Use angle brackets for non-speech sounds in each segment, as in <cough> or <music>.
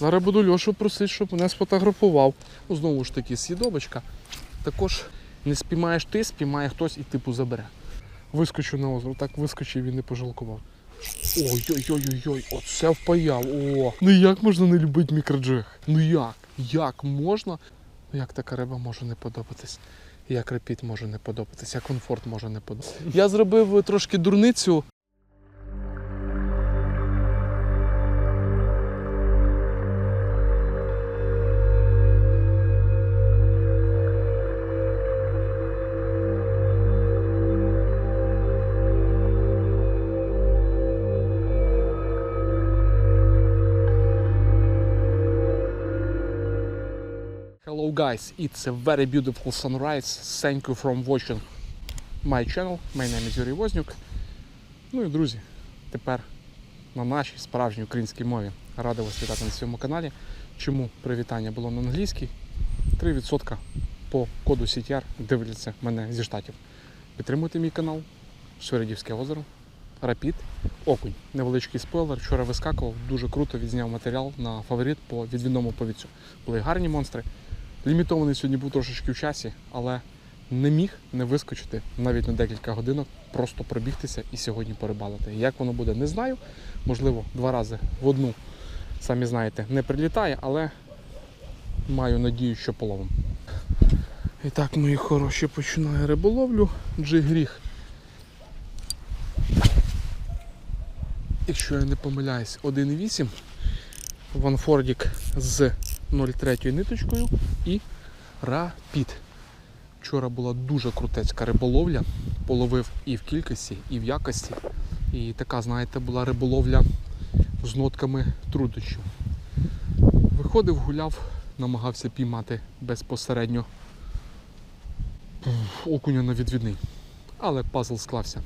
Зараз буду Льошу просити, щоб мене сфотографував. Ну, знову ж таки, с'їдобочка. Також не спіймаєш ти, спіймає хтось і типу забере. Вискочу на озеро, так вискочив і не пожалкував. Ой-ой-ой-ой, оце впаяв. О, ну як можна не любити мікроджиг? Ну як? Як можна? Ну як така риба може не подобатись? Як репіт може не подобатись, як комфорт може не подобатись. Я зробив трошки дурницю. Guys, it's a very beautiful sunrise. Thank you from watching my channel. My name is Юрій Вознюк. Ну і друзі, тепер на нашій справжній українській мові радий вас вітати на цьому каналі. Чому привітання було на англійській? 3% по коду CTR дивляться мене зі штатів. Підтримуйте мій канал, Шверидівське озеро, Рапід, Окунь. Невеличкий спойлер. Вчора вискакував, дуже круто відзняв матеріал на фаворит по відвідному повіцю. Були гарні монстри. Лімітований сьогодні був трошечки в часі, але не міг не вискочити навіть на декілька годинок, просто пробігтися і сьогодні порибалити. Як воно буде, не знаю. Можливо, два рази в одну, самі знаєте, не прилітає, але маю надію, що половим. І так, мої хороші, починаю риболовлю. Джиг гріх. Якщо я не помиляюсь, 1,8. Ванфордік з 0,3 ниточкою і рапід. Вчора була дуже крутецька риболовля. Половив і в кількості, і в якості. І така, знаєте, була риболовля з нотками труднощів. Виходив, гуляв, намагався піймати безпосередньо окуня на відвідний. Але пазл склався.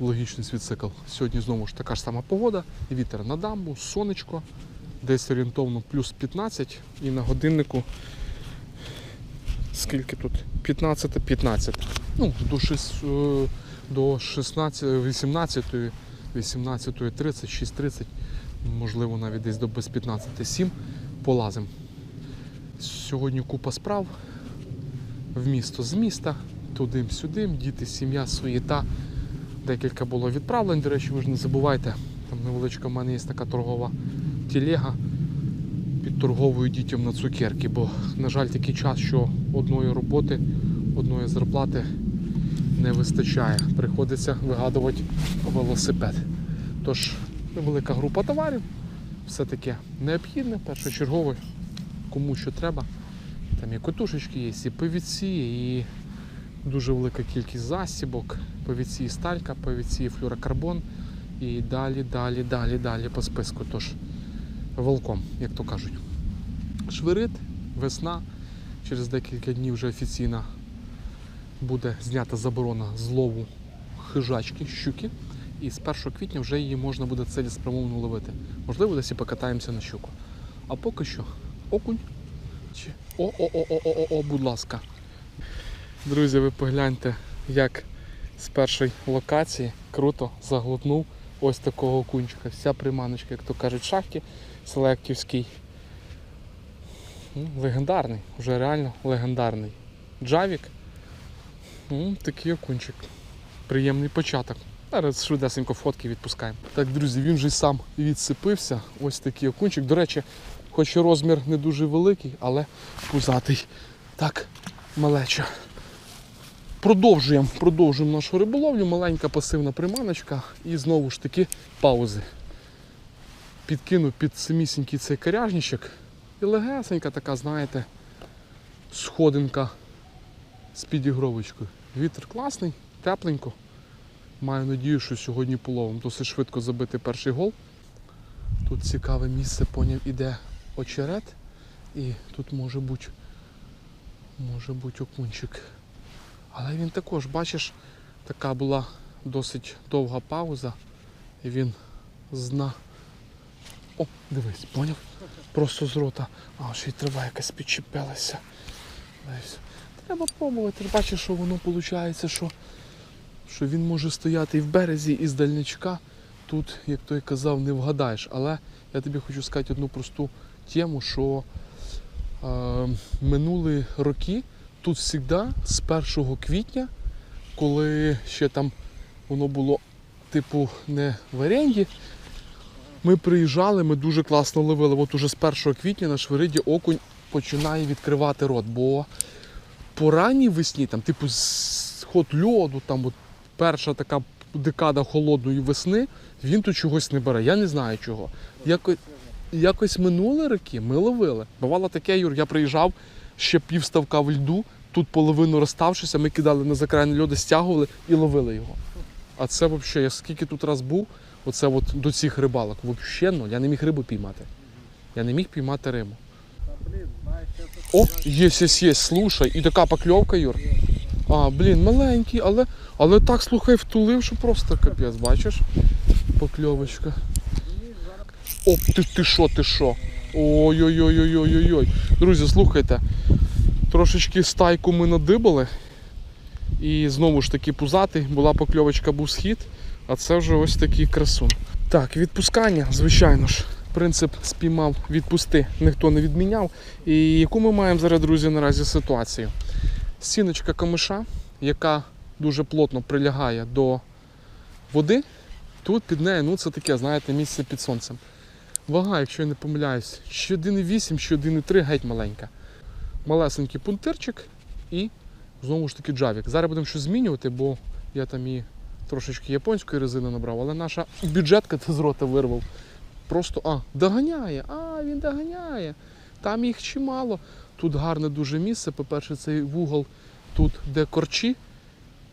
Логічний свій цикл. Сьогодні знову ж така ж сама погода, вітер на дамбу, сонечко, десь орієнтовно плюс 15 і на годиннику скільки тут? 15-15. Ну, до, шіс- е, до 16, 18, 18.30, 6.30, можливо навіть десь до без 15-7 полазим. Сьогодні купа справ в місто з міста, туди-сюди, діти, сім'я, суєта. Декілька було відправлень, до речі, ви ж не забувайте. Там невеличка в мене є така торгова телега. Підторговую дітям на цукерки, бо, на жаль, такий час, що одної роботи, одної зарплати не вистачає. Приходиться вигадувати велосипед. Тож, невелика група товарів, все таке необхідне, першочергове, кому що треба. Там і котушечки є, і пивіці, і дуже велика кількість засібок, повіці і сталька, повіці і флюрокарбон. І далі, далі, далі, далі по списку. Тож волком, як то кажуть. Швирит, весна. Через декілька днів вже офіційно буде знята заборона злову хижачки, щуки. І з 1 квітня вже її можна буде цілеспрямовано ловити. Можливо, десь і покатаємося на щуку. А поки що окунь. О-о-о-о-о-о, будь ласка. Друзі, ви погляньте, як з першої локації круто заглотнув ось такого окунчика. Вся приманочка, як то кажуть, шахті селектівський. Ну, Легендарний, вже реально легендарний. Джавік. Ну, такий окунчик. Приємний початок. Зараз швидесенько фотки відпускаємо. Так, друзі, він же сам відсипився. Ось такий окунчик. До речі, хоч і розмір не дуже великий, але пузатий. Так, малеча. Продовжуємо, продовжуємо нашу риболовлю. Маленька пасивна приманочка і знову ж таки паузи. Підкинув під самісінький цей коряжничок. І легесенька така, знаєте, сходинка з підігровочкою. Вітер класний, тепленько. Маю надію, що сьогодні половим. Досить швидко забити перший гол. Тут цікаве місце, поняв, іде очерет. І тут може бути, може бути окунчик. Але він також, бачиш, така була досить довга пауза. І він зна. О, дивись, поняв? Просто з рота. А, ще й трава якась підчепилася. Треба пробувати. Бачиш, що воно виходить, що, що він може стояти і в березі, і з дальничка. тут, як той казав, не вгадаєш. Але я тобі хочу сказати одну просту тему, що е, минулі роки тут завжди з 1 квітня, коли ще там воно було типу не в оренді, ми приїжджали, ми дуже класно ловили. От уже з 1 квітня на швириді окунь починає відкривати рот, бо по ранній весні, там, типу, сход льоду, там от перша така декада холодної весни, він тут чогось не бере. Я не знаю чого. Якось, якось минулі роки ми ловили. Бувало таке, Юр, я приїжджав, ще півставка в льду, тут половину розставшися, ми кидали на закрайне льоду, стягували і ловили його. А це взагалі, я скільки тут раз був, оце от до цих рибалок, взагалі, ну, я не міг рибу піймати. Я не міг піймати рибу. О, є, є, є, слушай, і така покльовка, Юр. А, блін, маленький, але, але так, слухай, втулив, що просто капець, бачиш? Покльовочка. О, ти, ти що, ти що? Ой-ой-ой-ой-ой-ой. Друзі, слухайте. Трошечки стайку ми надибали. І знову ж таки пузатий, була покльовочка, був схід, а це вже ось такий красун. Так, відпускання, звичайно ж. Принцип спіймав, відпусти, ніхто не відміняв. І яку ми маємо зараз, друзі, наразі ситуацію? Стіночка камиша, яка дуже плотно прилягає до води. Тут під нею, ну це таке, знаєте, місце під сонцем. Вага, якщо я не помиляюсь, чи 1,8, чи 1,3 геть маленька. Малесенький пунктирчик і знову ж таки джавік. Зараз будемо щось змінювати, бо я там і трошечки японської резини набрав, але наша бюджетка ти з рота вирвав. Просто а, доганяє, а, він доганяє. Там їх чимало. Тут гарне дуже місце. По-перше, цей вугол тут, де корчі.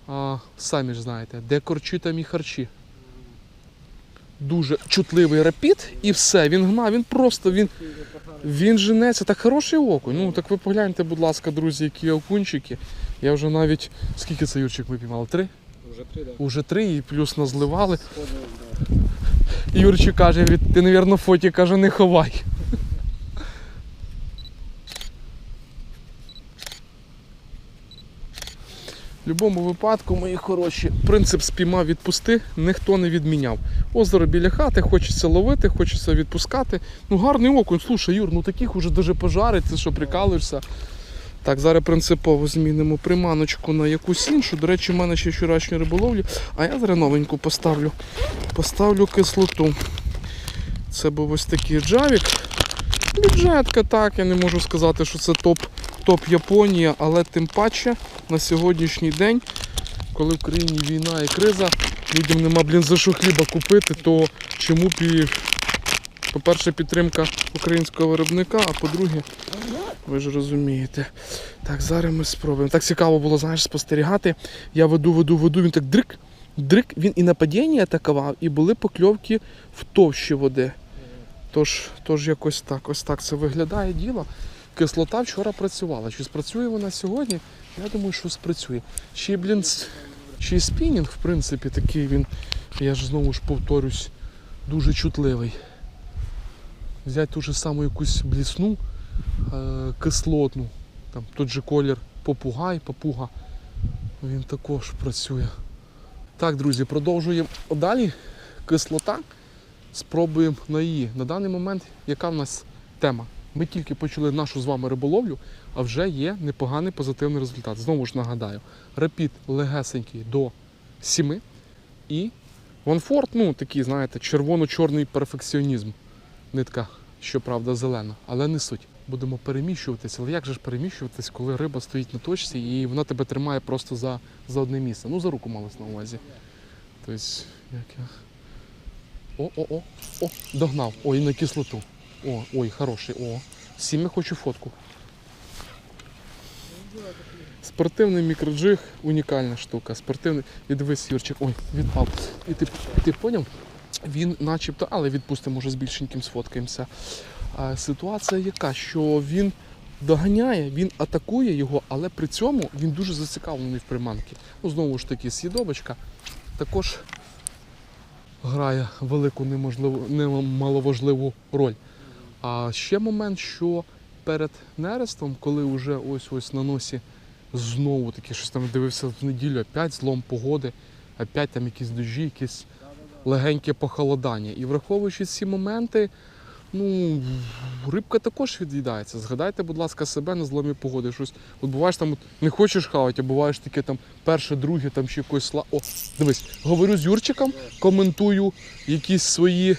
А, самі ж знаєте, де корчі, там і харчі. Дуже чутливий рапід і все. Він гнав, він просто він, він женеться. Так хороший окунь. Ну так ви погляньте, будь ласка, друзі, які окунчики. Я вже навіть. Скільки це Юрчик ми піймали? Три? Уже три, да. Уже три і плюс назливали. Юрчик каже, ти, навірно, фоті каже, не ховай. В будь-якому випадку, мої хороші, принцип спіймав відпусти, ніхто не відміняв. Озеро біля хати, хочеться ловити, хочеться відпускати. Ну гарний окунь, слушай, Юр, ну таких уже даже пожарить, ти що прикалуєшся. Так, зараз принципово змінимо приманочку на якусь іншу. До речі, в мене ще вчорашні риболовлі, а я зараз новеньку поставлю. Поставлю кислоту. Це був ось такий джавік. Бюджетка, так, я не можу сказати, що це топ, топ Японія, але тим паче на сьогоднішній день, коли в країні війна і криза, людям нема, блін, за що хліба купити, то чому б і, по-перше, підтримка українського виробника, а по-друге, ви ж розумієте. Так, зараз ми спробуємо. Так цікаво було, знаєш, спостерігати. Я веду, веду, веду, він так дрик, дрик, він і на падіння атакував, і були покльовки в товщі води. Тож, тож якось так, ось так це виглядає діло. Кислота вчора працювала. Чи спрацює вона сьогодні? Я думаю, що спрацює. Ще блін, й спінінг, в принципі, такий він, я ж знову ж повторюсь, дуже чутливий. Взяти ту ж саму якусь блісну, е, кислотну, там той же колір попугай, папуга, він також працює. Так, друзі, продовжуємо далі. Кислота. Спробуємо на її. На даний момент, яка в нас тема? Ми тільки почали нашу з вами риболовлю, а вже є непоганий позитивний результат. Знову ж нагадаю, рапід легесенький до 7 і Ванфорд, ну такий, знаєте, червоно-чорний перфекціонізм. Нитка, щоправда, зелена, але не суть. Будемо переміщуватися. Але як же ж переміщуватись, коли риба стоїть на точці і вона тебе тримає просто за, за одне місце? Ну, за руку малось на увазі. Тобто, як я. О, о, о, о, догнав. Ой, на кислоту. О, ой, хороший. О. Сім я хочу фотку. Спортивний мікроджиг унікальна штука. Спортивний. І дивись, Юрчик, ой, відпав. І ти, ти поняв? Він начебто, але відпустимо, може з більшеньким сфоткаємося. А, ситуація яка, що він доганяє, він атакує його, але при цьому він дуже зацікавлений в приманки. Ну, знову ж таки, с'їдобочка також грає велику немаловажливу роль. А ще момент, що перед нерестом, коли вже ось ось на носі знову таки щось там дивився в неділю, опять злом погоди, опять там якісь дощі, якісь легеньке похолодання. І враховуючи ці моменти, ну, рибка також від'їдається. Згадайте, будь ласка, себе на зломі погоди. Щось. От буваєш там, от, не хочеш хавати, а буваєш таке там перше, друге, там ще якось сла. О, дивись, говорю з Юрчиком, коментую якісь свої.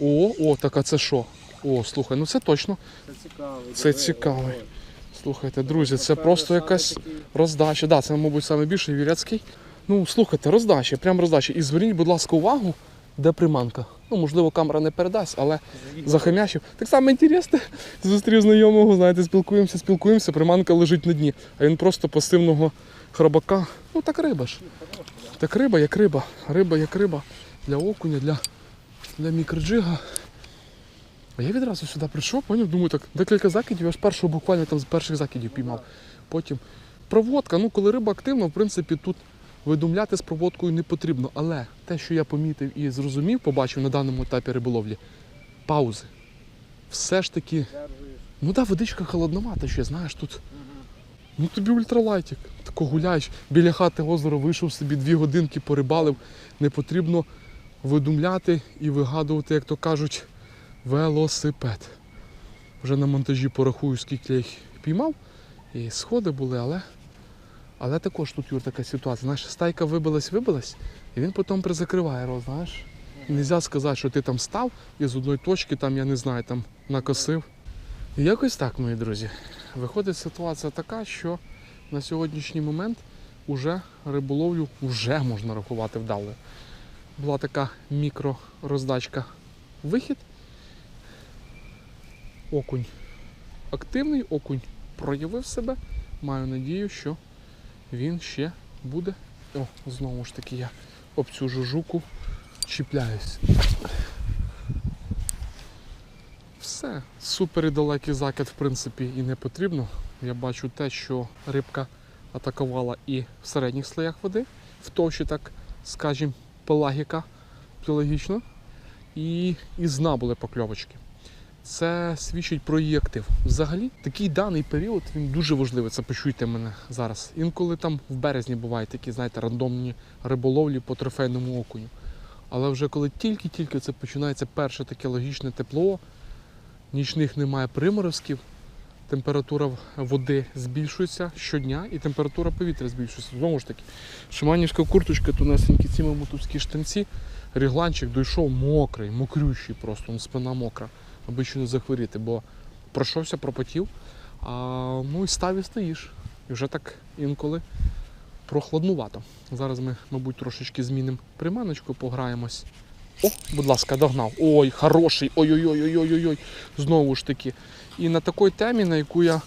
О, о, так а це що? О, слухай, ну це точно. Це цікавий. Це цікавий. Слухайте, друзі, це просто якась роздача. Да, це, мабуть, найбільший віряцький. Ну, слухайте, роздача, прям роздача. І зверніть, будь ласка, увагу, де приманка. Ну, можливо, камера не передасть, але захомячив. Так само інтересно. Зустрів знайомого, знаєте, спілкуємося, спілкуємося, приманка лежить на дні, а він просто пасивного хробака. Ну так риба ж. Так риба, як риба. Риба як риба. Для окуня, для, для мікроджига. А я відразу сюди прийшов, поняв, думаю, так, декілька закидів, я ж першого буквально там з перших закидів піймав. Потім проводка. Ну, коли риба активна, в принципі, тут видумляти з проводкою не потрібно. Але те, що я помітив і зрозумів, побачив на даному етапі риболовлі, паузи. Все ж таки, ну да, водичка холодновата ще, знаєш, тут. Ну тобі ультралайтик. Тако гуляєш, біля хати озеро вийшов собі дві годинки, порибалив. Не потрібно видумляти і вигадувати, як то кажуть, велосипед. Вже на монтажі порахую, скільки я їх піймав. І сходи були, але. Але також тут Юр така ситуація. Знаєш, стайка вибилась, вибилась, і він потім призакриває роз, знаєш. Нельзя сказати, що ти там став і з одної точки там, я не знаю, там накосив. І якось так, мої друзі. Виходить ситуація така, що на сьогоднішній момент уже риболовлю вже можна рахувати вдалою. Була така мікророздачка вихід. Окунь активний, окунь проявив себе. Маю надію, що він ще буде. О, знову ж таки я об цю ж жуку чіпляюсь. Все, супер і далекий закид, в принципі, і не потрібно. Я бачу те, що рибка атакувала і в середніх слоях води, в товщі, так скажімо, пелагіка біологічно, і із дна були покльовочки. Це свідчить про її актив. Взагалі, такий даний період він дуже важливий. Це почуйте мене зараз. Інколи там в березні бувають такі, знаєте, рандомні риболовлі по трофейному окуню. Але вже коли тільки-тільки це починається перше таке логічне тепло, нічних немає приморозків, температура води збільшується щодня і температура повітря збільшується. Знову ж таки, шиманівська курточка, тунесенькі ці мотузькі штанці, регланчик дійшов мокрий, мокрющий просто, спина мокра, аби ще не захворіти, бо пройшовся, пропотів, а, ну і став і стоїш. І вже так інколи прохладнувато. Зараз ми, мабуть, трошечки змінимо приманочку, пограємось. О, будь ласка, догнав. Ой, хороший. Ой-ой-ой-ой-ой-ой. Знову ж таки. І на такій темі, на яку я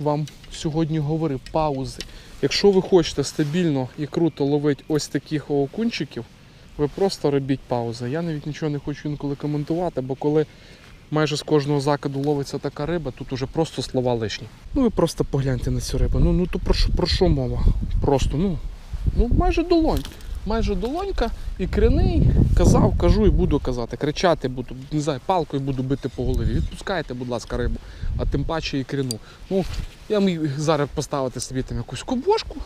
вам сьогодні говорив, паузи. Якщо ви хочете стабільно і круто ловити ось таких окунчиків, ви просто робіть паузи. Я навіть нічого не хочу інколи коментувати, бо коли майже з кожного закиду ловиться така риба, тут уже просто слова лишні. Ну ви просто погляньте на цю рибу. Ну, ну то про, що- про що мова? Просто, ну, ну майже долонь. Майже долонька і криний. Казав, кажу і буду казати. Кричати буду, не знаю, палкою буду бити по голові. Відпускайте, будь ласка, рибу, а тим паче і крину. Ну, я міг зараз поставити собі там якусь кобошку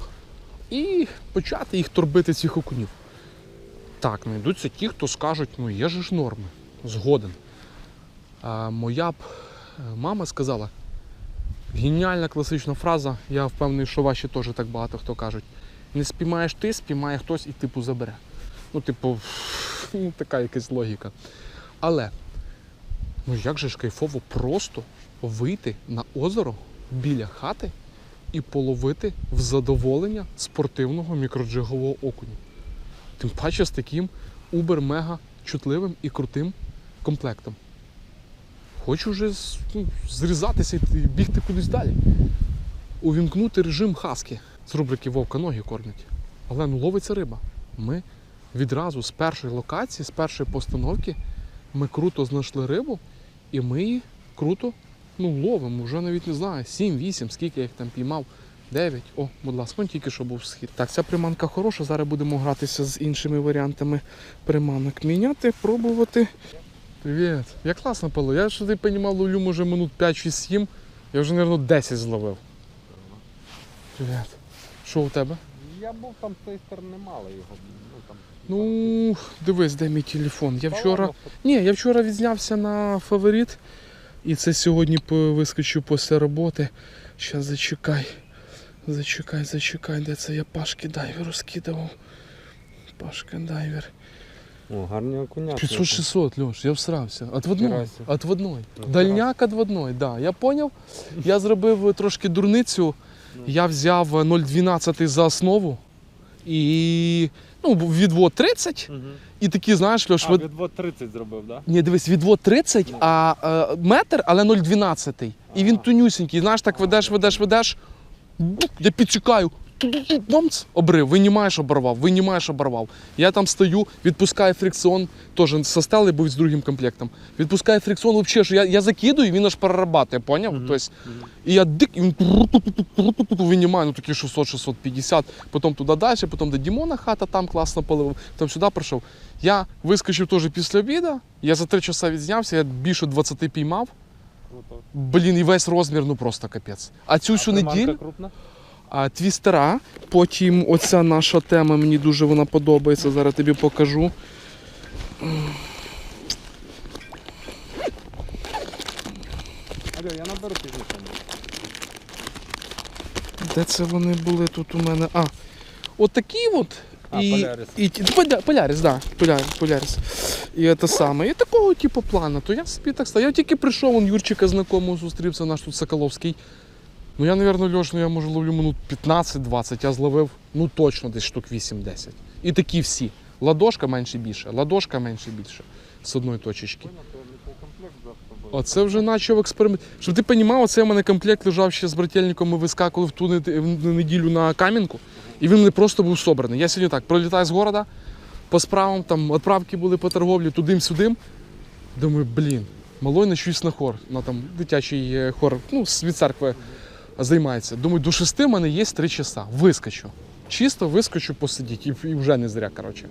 і почати їх торбити цих окунів. Так, знайдуться ті, хто скажуть, ну є ж норми, згоден. Моя б е, мама сказала, геніальна класична фраза, я впевнений, що ваші теж так багато хто кажуть. Не спіймаєш ти, спіймає хтось і типу забере. Ну, типу, <laughs> ну, така якась логіка. Але, ну як же ж кайфово просто вийти на озеро біля хати і половити в задоволення спортивного мікроджигового окуня. Тим паче з таким убер-мега чутливим і крутим комплектом. Хочу вже ну, зрізатися і бігти кудись далі. Увімкнути режим хаски з рубрики Вовка ноги кормять. Але ну ловиться риба. Ми відразу з першої локації, з першої постановки, ми круто знайшли рибу, і ми її круто ну, ловимо. Вже навіть не знаю, 7-8, скільки я їх там піймав. 9. О, будь ласка, ну тільки що був схід. Так, ця приманка хороша. Зараз будемо гратися з іншими варіантами приманок. Міняти, пробувати. Привіт. Я класно палу. Я що ти понімав, ловлю, може минут 5-6-7. Я вже, мабуть, 10 зловив. Привіт. Що у тебе? Я був там з тієї сторони мало його. Ну там Ну, дивись, де мій телефон. Я вчора. Ні, я вчора відзнявся на фаворит. І це сьогодні вискочив після роботи. Щас зачекай. Зачекай, зачекай, де це я Пашки дайвер розкидав. Пашка дайвер. О, гарні окуня. 500-600, Льош, я всрався. Отводной. Отводной. Ну, Дальняк отводной, да. Я поняв. Я зробив трошки дурницю. Ну. Я взяв 0,12 за основу. І ну, відвод 30. Угу. І такі, знаєш, Льош, А, від... відвод 30 зробив, так? Ні, дивись, відвод 30, Ну. а е, метр, але 0,12. І він Ага. тонюсінький. Знаєш, так ведеш, ведеш, ведеш. Бук, Я підчекаю. Бомц, обрив, винімаєш, оборвав, винімаєш, оборвав. Я там стою, відпускаю фрикціон, теж со стели був з другим комплектом. Відпускаю фрикціон, взагалі, що я, я закидую, він аж перерабатує, поняв? Мгм. Тобто, і я дик, і він тру-ту-ту-ту-ту-ту-ту ну такі 600-650, потім туди далі, потім до Дімона хата там класно поливав, потім сюди прийшов. Я вискочив теж після обіду, я за 3 часа відзнявся, я більше 20 піймав. Блін, і весь розмір, ну просто капець. А цю всю неділю крупна? А, твістера, потім оця наша тема, мені дуже вона подобається, зараз тобі покажу. Алло, я наберу пізніше. Де це вони були тут у мене? А, от такі от. А, і, Полярис. І, Поля- Полярис, да, Полярис, Полярис. І це саме. І такого типу плану. То я собі так став. Я тільки прийшов, он Юрчика знакомого зустрівся, наш тут Соколовський. Ну я, мабуть, Льош, ну я може ловлю минут 15-20, я зловив, ну точно десь штук 8-10. І такі всі. Ладошка менше більше, ладошка менше більше. З одної точечки. Оце вже почав експеримент. Щоб ти розумів, оце в мене комплект лежав ще з брательником, ми вискакували в ту неділю на кам'янку, і він не просто був собраний. Я сьогодні так пролітаю з города, по справам, там відправки були по торговлі, тудим-сюдим. Думаю, блін, малой ночуюсь на хор, на там дитячий е, хор, ну, від церкви займається. Думаю, до шести в мене є три часа. Вискочу. Чисто вискочу посидіти і, вже не зря, коротше.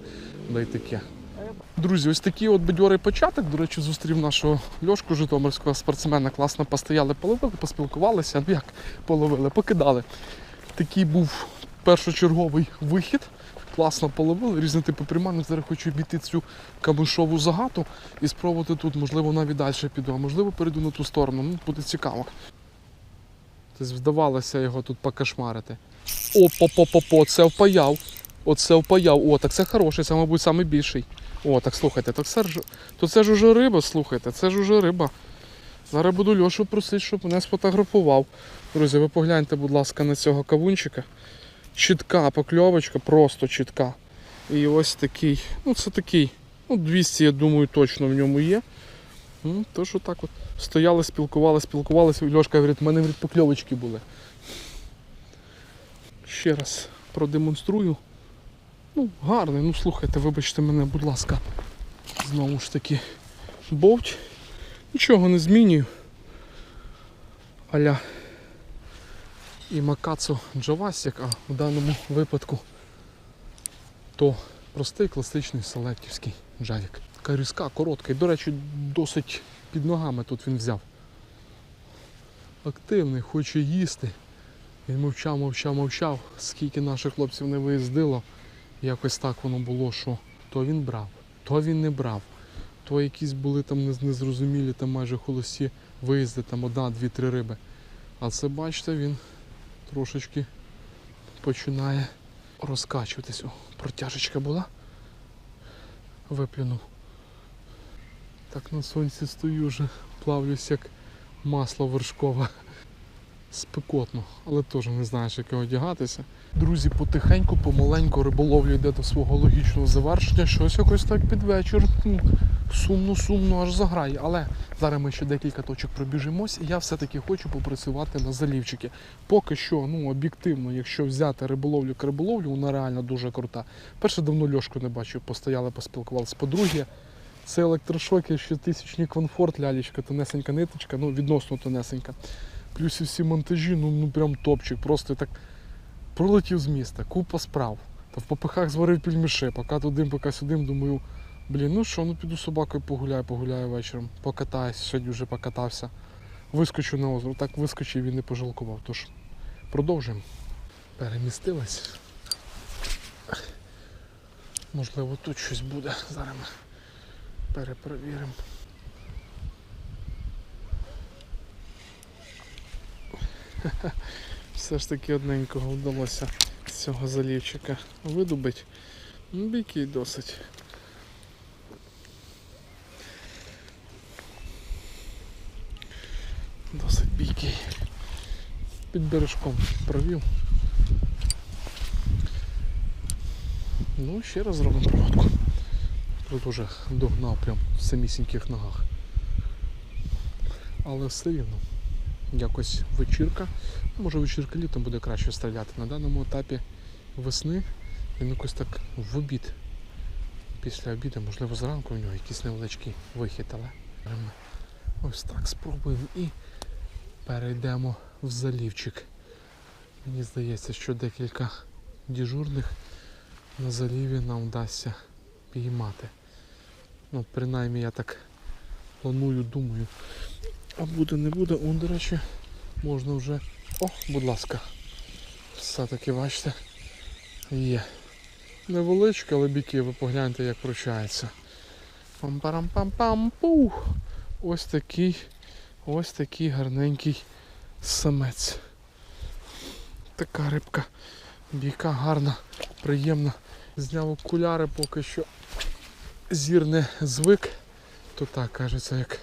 Да таке. Друзі, ось такий от бадьорий початок. До речі, зустрів нашого Льошку Житомирського спортсмена. Класно постояли, половили, поспілкувалися. Ну як половили, покидали. Такий був першочерговий вихід. Класно половили, різні типи приманок. Зараз хочу обійти цю камишову загату і спробувати тут, можливо, навіть далі піду, а можливо перейду на ту сторону. Ну, буде цікаво. Тобто вдавалося його тут покошмарити. О-по-по-по-по, це впаяв. Оце впаяв. О, так це хороший, це, мабуть, найбільший. О, так слухайте, так це ж, то це ж уже риба, слухайте, це ж уже риба. Зараз буду Льошу просити, щоб мене сфотографував. Друзі, ви погляньте, будь ласка, на цього кавунчика. Чітка покльовочка, просто чітка. І ось такий, ну це такий, ну 200, я думаю, точно в ньому є. Ну, Тож отак от. Стояли, спілкувалися, спілкувалися. Льошка говорить, в мене говорить, покльовочки були. Ще раз продемонструю. Ну, гарний, ну слухайте, вибачте мене, будь ласка. Знову ж таки, бовть. Нічого не змінюю. Аля і Макацу Джавасік, а в даному випадку то простий класичний селектівський джавік. Така різка, коротка і, до речі, досить під ногами тут він взяв. Активний, хоче їсти. Він мовчав, мовчав, мовчав. Скільки наших хлопців не виїздило, якось так воно було, що то він брав, то він не брав. То якісь були там незрозумілі, там майже холості виїзди, там одна, дві, три риби. А це, бачите, він трошечки починає розкачуватись. О, протяжечка була. Виплюнув. Так на сонці стою вже, плавлюсь як масло вершкове. Спекотно, але теж не знаєш, як одягатися. Друзі, потихеньку, помаленьку риболовля йде до свого логічного завершення. Щось якось так під вечір. Сумно-сумно аж заграє. Але зараз ми ще декілька точок пробіжимось, і я все-таки хочу попрацювати на залівчики. Поки що, ну об'єктивно, якщо взяти риболовлю к риболовлю, вона реально дуже крута. Перше, давно льошку не бачив, постояли, поспілкувалися. По-друге, це електрошоки, що тисячний комфорт, лялечка, тонесенька ниточка, ну відносно тонесенька. Плюс і всі монтажі, ну, ну прям топчик. Просто так пролетів з міста, купа справ. Та в попихах зварив пільміши, поки туди, поки сюди, думаю, блін, ну що, ну піду собакою погуляю, погуляю вечором, покатаюсь, сьогодні вже покатався. Вискочу на озеро. Так вискочив і не пожалкував. Тож продовжуємо. Перемістилась. Можливо, тут щось буде. Зараз перепровіримо. <laughs> Все ж таки одненького вдалося з цього залівчика видобити. Ну, бійкий досить. Досить бійкий. Під бережком провів. Ну, ще раз зробимо проводку. Тут уже догнав прям в самісіньких ногах. Але все рівно. Якось вечірка. Може вечірка літом буде краще стріляти. На даному етапі весни він якось так в обід. Після обіду, можливо, зранку у нього якийсь невеличкий вихід, але ось так спробуємо і перейдемо в залівчик. Мені здається, що декілька дежурних на заліві нам вдасться піймати. Ну, принаймні я так планую, думаю. А буде, не буде, он, до речі, можна вже. О, будь ласка. Все-таки бачите. Є. Невеличке, але біки, ви погляньте, як вручається. Пам-парам-пам-пам. Пух. Ось такий, ось такий гарненький самець. Така рибка. Біка гарна, приємна. Зняв окуляри поки що зір не звик, то так кажеться, як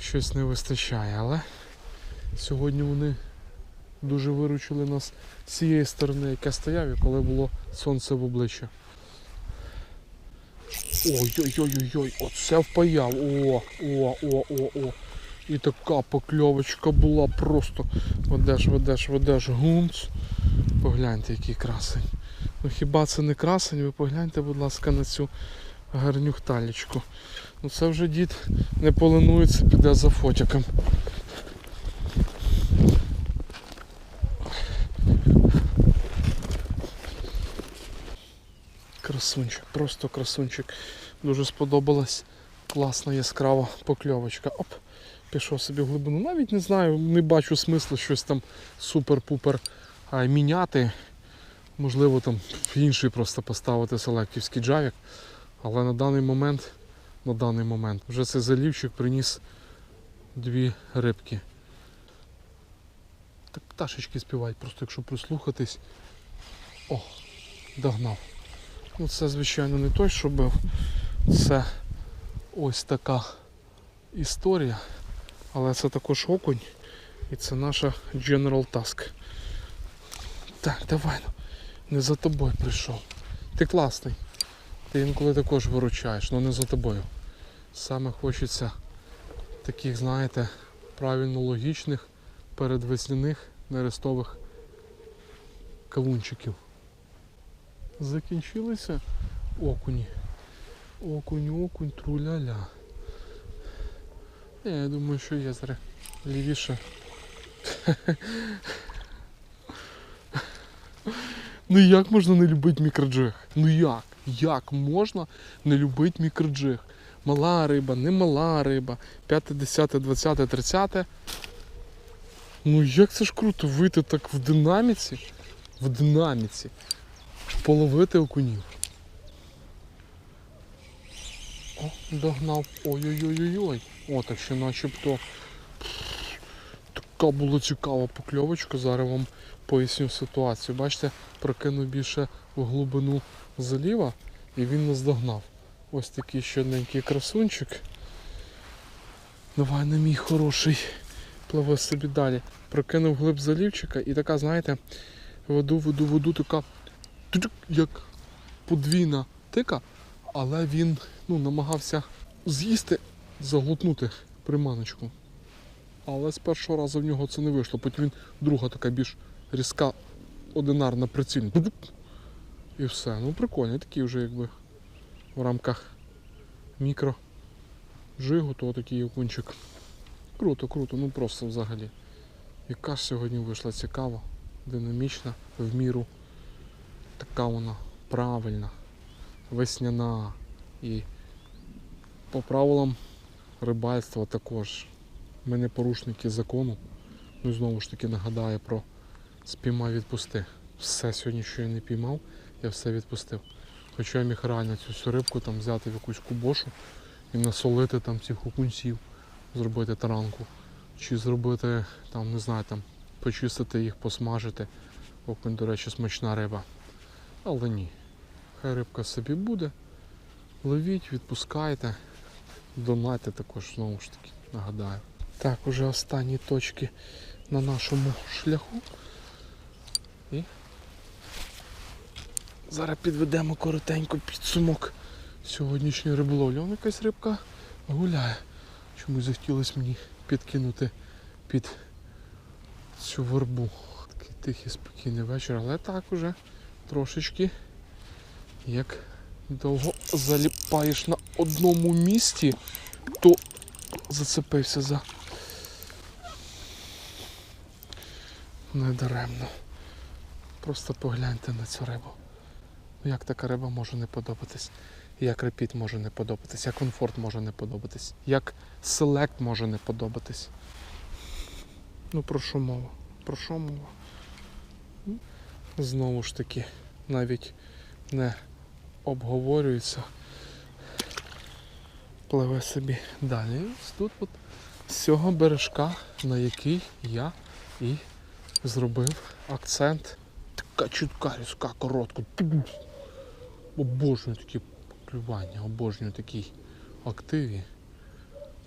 щось не вистачає. Але сьогодні вони дуже виручили нас з цієї сторони, як я стояв, і коли було сонце в обличчя. Ой-ой-ой-ой, оце впаяв. О, о, о, о, о. І така покльовочка була просто. Ведеш, ведеш, ведеш гунц. Погляньте, який красень. Ну хіба це не красень? Ви погляньте, будь ласка, на цю гарнюхталічку. Ну це вже дід не поленується, піде за фотиком. Красунчик, просто красунчик. Дуже сподобалась класна яскрава покльовочка. Оп, пішов собі в глибину. Навіть не знаю, не бачу смислу щось там супер-пупер міняти. Можливо, там інший просто поставити селектівський джавік. Але на даний момент, на даний момент, вже цей залівчик приніс дві рибки. Так пташечки співають, просто якщо прислухатись. О, догнав. Ну це, звичайно, не той, що бив. Це ось така історія. Але це також окунь. І це наша General Task. Так, давай. Не за тобою прийшов. Ти класний. Ти інколи також виручаєш, але не за тобою. Саме хочеться таких, знаєте, правильно логічних, передвесняних, нерестових кавунчиків. Закінчилися окуні. Окунь, окунь, труляля. Ні, я думаю, що є зараз лівіше. Ну як можна не любити мікроджиг? Ну як? Як можна не любити мікроджиг? Мала риба, не мала риба, 5, 10, 20, 30. Ну як це ж круто вийти так в динаміці, в динаміці, половити окунів. О, догнав. Ой-ой-ой-ой-ой. О, так ще начебто. Така була цікава покльовочка. Зараз вам поясню ситуацію. Бачите, прокинув більше в глибину заліва і він нас догнав. Ось такий щоденький красунчик. Давай на мій хороший. Пливе собі далі. Прокинув глиб залівчика і така, знаєте, веду, така як подвійна тика, але він ну, намагався з'їсти, заглотнути приманочку. Але з першого разу в нього це не вийшло. Потім він друга така більш різка, одинарна прицільна. І все. Ну прикольно, такий вже якби в рамках мікро жигу, то такий окунчик. Круто, круто, ну просто взагалі. Яка ж сьогодні вийшла цікава, динамічна, в міру. Така вона правильна, весняна і по правилам рибальства також. Ми не порушники закону. Ну і знову ж таки нагадаю про спіймав відпусти. Все сьогодні, що я не піймав, я все відпустив. Хоча я міг реально цю всю рибку там взяти в якусь кубошу і насолити там цих окунців, зробити таранку. Чи зробити там, не знаю, там, почистити їх, посмажити. Окунь, до речі, смачна риба. Але ні. Хай рибка собі буде. Ловіть, відпускайте. Донайте також, знову ж таки, нагадаю. Так, уже останні точки на нашому шляху. І зараз підведемо коротенько підсумок сьогоднішньої риболовлі. Вон якась рибка гуляє. Чомусь захотілося мені підкинути під цю вербу. Такий тихий, спокійний вечір, але так уже трошечки як довго заліпаєш на одному місці, то зацепився за недаремно. Просто погляньте на цю рибу. Ну, Як така риба може не подобатись? Як репіт може не подобатись, як комфорт може не подобатись, як селект може не подобатись. Ну про що мова? Про що мова? Знову ж таки, навіть не обговорюється. Пливе собі далі. Тут от з цього бережка, на який я і зробив акцент. Така чутка, різка, коротка. Обожнюю такі клювання, обожнюю такий активі.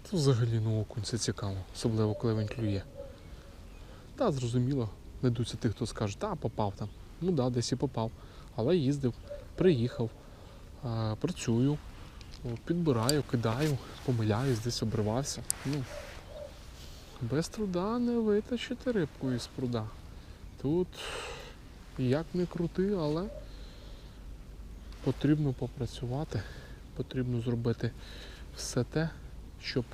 Це взагалі ну окунь, це цікаво, особливо коли він клює. Та, зрозуміло, знайдуться тих, хто скаже, та попав там. Ну да, десь і попав. Але їздив, приїхав, працюю, підбираю, кидаю, помиляюсь, десь обривався. Ну, без труда не витащити рибку із пруда. Тут як не крути, але потрібно попрацювати, потрібно зробити все те, щоб,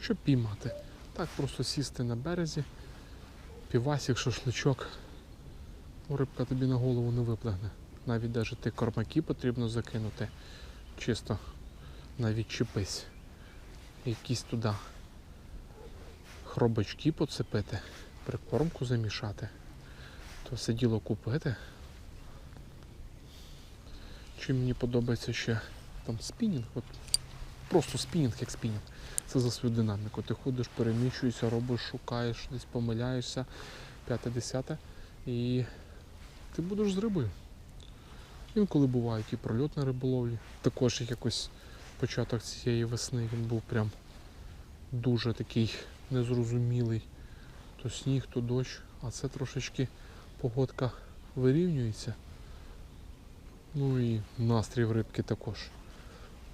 щоб піймати. Так просто сісти на березі, півасік, шашличок, ну, рибка тобі на голову не виплигне. Навіть навіть ти кормаки потрібно закинути, чисто навіть чіпись. Якісь туди хробачки поцепити, прикормку замішати, то все діло купити. Чи мені подобається ще там спінінг, от просто спінінг як спінінг. Це за свою динаміку. Ти ходиш, переміщуєшся, робиш, шукаєш, десь помиляєшся, п'яте, десяте, і ти будеш з рибою. Інколи бувають і прольот на риболовлі. Також якось початок цієї весни він був прям дуже такий незрозумілий. То сніг, то дощ, а це трошечки погодка вирівнюється. Ну і настрій в рибки також.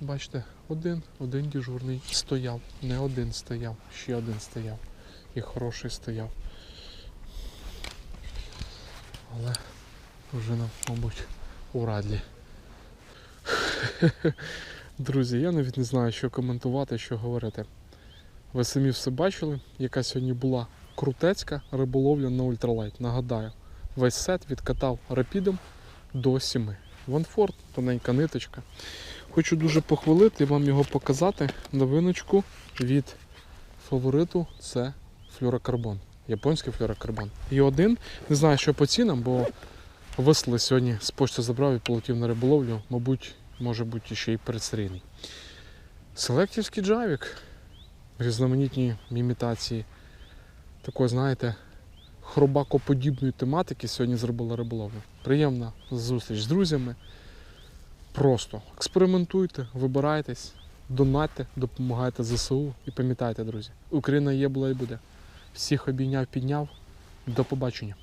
Бачите, один, один дежурний стояв, не один стояв, ще один стояв. І хороший стояв. Але вже нам, мабуть, у радлі. <laughs> Друзі, я навіть не знаю, що коментувати, що говорити. Ви самі все бачили, яка сьогодні була крутецька риболовля на ультралайт. Нагадаю, весь сет відкатав рапідом до 7. Ванфорд, тоненька ниточка. Хочу дуже похвалити і вам його показати. Новиночку від фавориту це флюрокарбон. Японський флюрокарбон. І один, не знаю, що по цінам, бо весли сьогодні з почти забрав і полетів на риболовлю, мабуть, може бути ще й передсерійний. Селектівський джавік, різноманітні імітації. Такої, знаєте, хробакоподібної тематики сьогодні зробила риболовля. Приємна зустріч з друзями. Просто експериментуйте, вибирайтесь, донатьте, допомагайте ЗСУ і пам'ятайте, друзі, Україна є, була і буде. Всіх обійняв, підняв. До побачення.